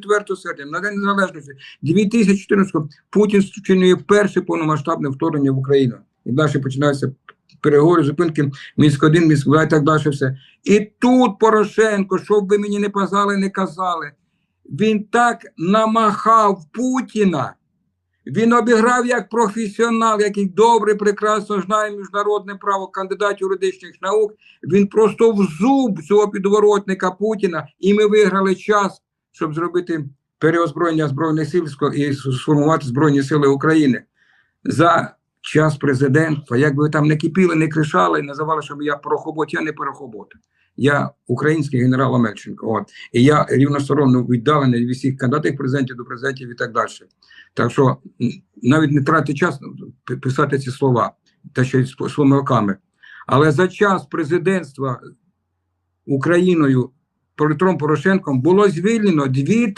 4 серпня, на День Незалежності 2014 Путін вчинює перше повномасштабне вторгнення в Україну. І далі починаються переговори, зупинки, міськ 1, міськ 2 і так далі все. І тут Порошенко, що б ви мені не казали, не казали, він так намахав Путіна. Він обіграв як професіонал, який добре, прекрасно знає міжнародне право, кандидат юридичних наук. Він просто в зуб цього підворотника Путіна, і ми виграли час, щоб зробити переозброєння збройних сил і сформувати Збройні Сили України. За час президентства, як би ви там не кипіли, не кришали, називали, що я порохобот, я не порохобот. Я український генерал Амельченко. От. І я рівносторонно віддалений від всіх кандидатів президентів до президентів і так далі. Так що навіть не тратити час писати ці слова, та ще й з помилками. Але за час президентства Україною Петром Порошенком було звільнено дві